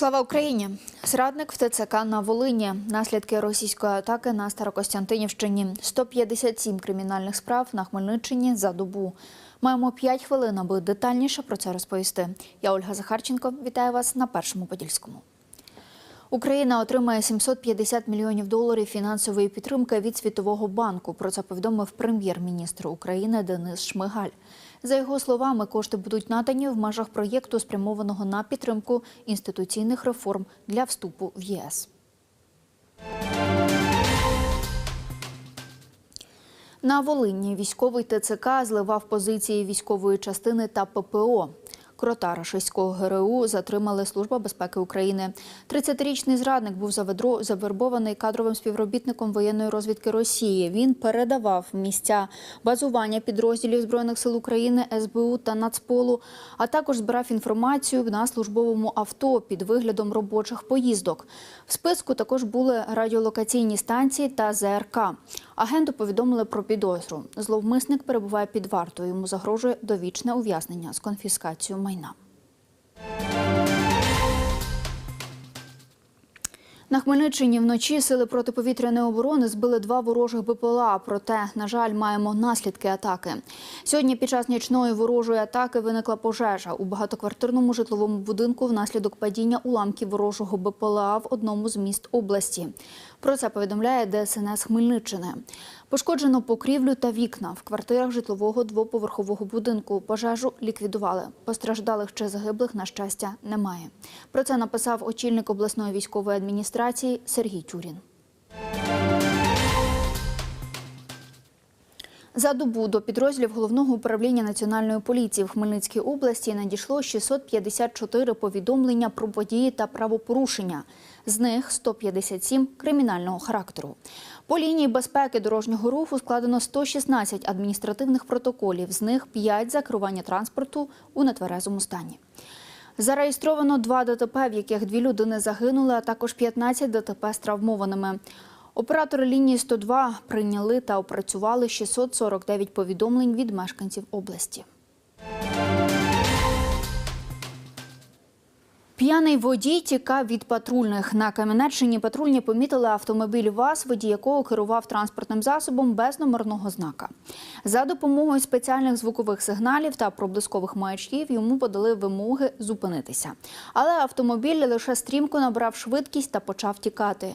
Слава Україні! Зрадник в ТЦК на Волині. Наслідки російської атаки на Старокостянтинівщині. 157 кримінальних справ на Хмельниччині за добу. Маємо 5 хвилин, аби детальніше про це розповісти. Я Ольга Захарченко. Вітаю вас на першому подільському. Україна отримає 750 мільйонів доларів фінансової підтримки від Світового банку. Про це повідомив прем'єр-міністр України Денис Шмигаль. За його словами, кошти будуть надані в межах проєкту, спрямованого на підтримку інституційних реформ для вступу в ЄС. На Волині військовий ТЦК зливав позиції військової частини та ППО. Крота рашистського ГРУ затримали Служба безпеки України. 30-річний зрадник був завербований кадровим співробітником воєнної розвідки Росії. Він передавав місця базування підрозділів збройних сил України, СБУ та Нацполу, а також збирав інформацію на службовому авто під виглядом робочих поїздок. В списку також були радіолокаційні станції та ЗРК. Агенту повідомили про підозру. Зловмисник перебуває під вартою. Йому загрожує довічне ув'язнення з конфіскацією майна. На Хмельниччині вночі сили протиповітряної оборони збили два ворожих БПЛА. Проте, на жаль, маємо наслідки атаки. Сьогодні під час нічної ворожої атаки виникла пожежа у багатоквартирному житловому будинку внаслідок падіння уламків ворожого БПЛА в одному з міст області. Про це повідомляє ДСНС Хмельниччини. Пошкоджено покрівлю та вікна в квартирах житлового двоповерхового будинку. Пожежу ліквідували. Постраждалих чи загиблих, на щастя, немає. Про це написав очільник обласної військової адміністрації Сергій Тюрін. За добу до підрозділів головного управління національної поліції в Хмельницькій області надійшло 654 повідомлення про події та правопорушення. З них 157 кримінального характеру. По лінії безпеки дорожнього руху складено 116 адміністративних протоколів. З них 5 за керування транспорту у нетверезому стані. Зареєстровано два ДТП, в яких дві людини загинули, а також 15 ДТП з травмованими. Оператори лінії 102 прийняли та опрацювали 649 повідомлень від мешканців області. П'яний водій тікав від патрульних. На Кам'янеччині патрульні помітили автомобіль ВАЗ, водій якого керував транспортним засобом без номерного знака. За допомогою спеціальних звукових сигналів та проблискових маячків йому подали вимоги зупинитися. Але автомобіль лише стрімко набрав швидкість та почав тікати.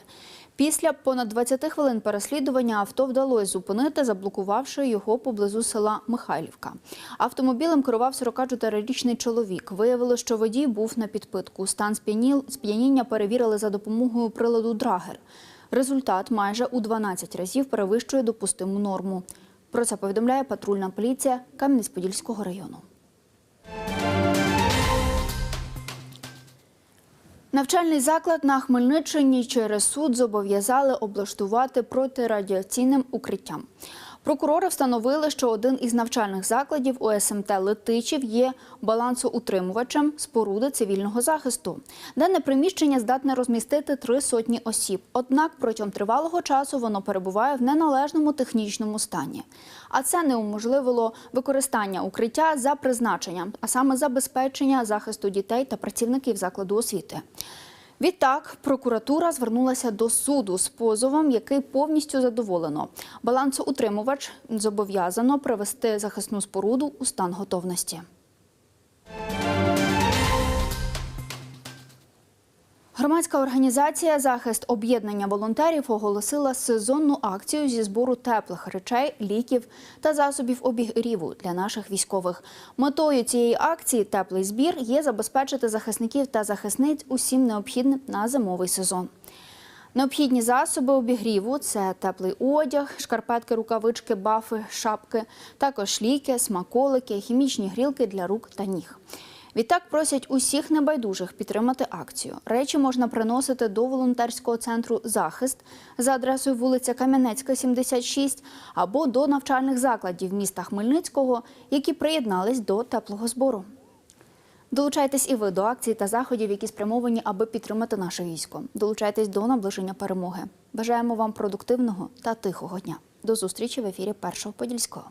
Після понад 20 хвилин переслідування авто вдалося зупинити, заблокувавши його поблизу села Михайлівка. Автомобілем керував 44-річний чоловік. Виявилося, що водій був на підпитку. Стан сп'яніння перевірили за допомогою приладу Драгер. Результат майже у 12 разів перевищує допустиму норму. Про це повідомляє патрульна поліція Кам'янець-Подільського району. Навчальний заклад на Хмельниччині через суд зобов'язали облаштувати протирадіаційним укриттям. Прокурори встановили, що один із навчальних закладів ОСМТ Летичів є балансоутримувачем споруди цивільного захисту. Дане приміщення здатне розмістити три сотні осіб. Однак протягом тривалого часу воно перебуває в неналежному технічному стані. А це не уможливило використання укриття за призначенням, а саме забезпечення захисту дітей та працівників закладу освіти. Відтак, прокуратура звернулася до суду з позовом, який повністю задоволено. Балансоутримувач зобов'язано привести захисну споруду у стан готовності. Громадська організація Захист об'єднання волонтерів оголосила сезонну акцію зі збору теплих речей, ліків та засобів обігріву для наших військових. Метою цієї акції Теплий збір є забезпечити захисників та захисниць усім необхідним на зимовий сезон. Необхідні засоби обігріву це теплий одяг, шкарпетки, рукавички, бафи, шапки, також ліки, смаколики, хімічні грілки для рук та ніг. Відтак просять усіх небайдужих підтримати акцію. Речі можна приносити до волонтерського центру Захист за адресою вулиця Кам'янецька, 76, або до навчальних закладів міста Хмельницького, які приєднались до теплого збору. Долучайтесь і ви до акцій та заходів, які спрямовані, аби підтримати наше військо. Долучайтесь до наближення перемоги. Бажаємо вам продуктивного та тихого дня. До зустрічі в ефірі Першого Подільського.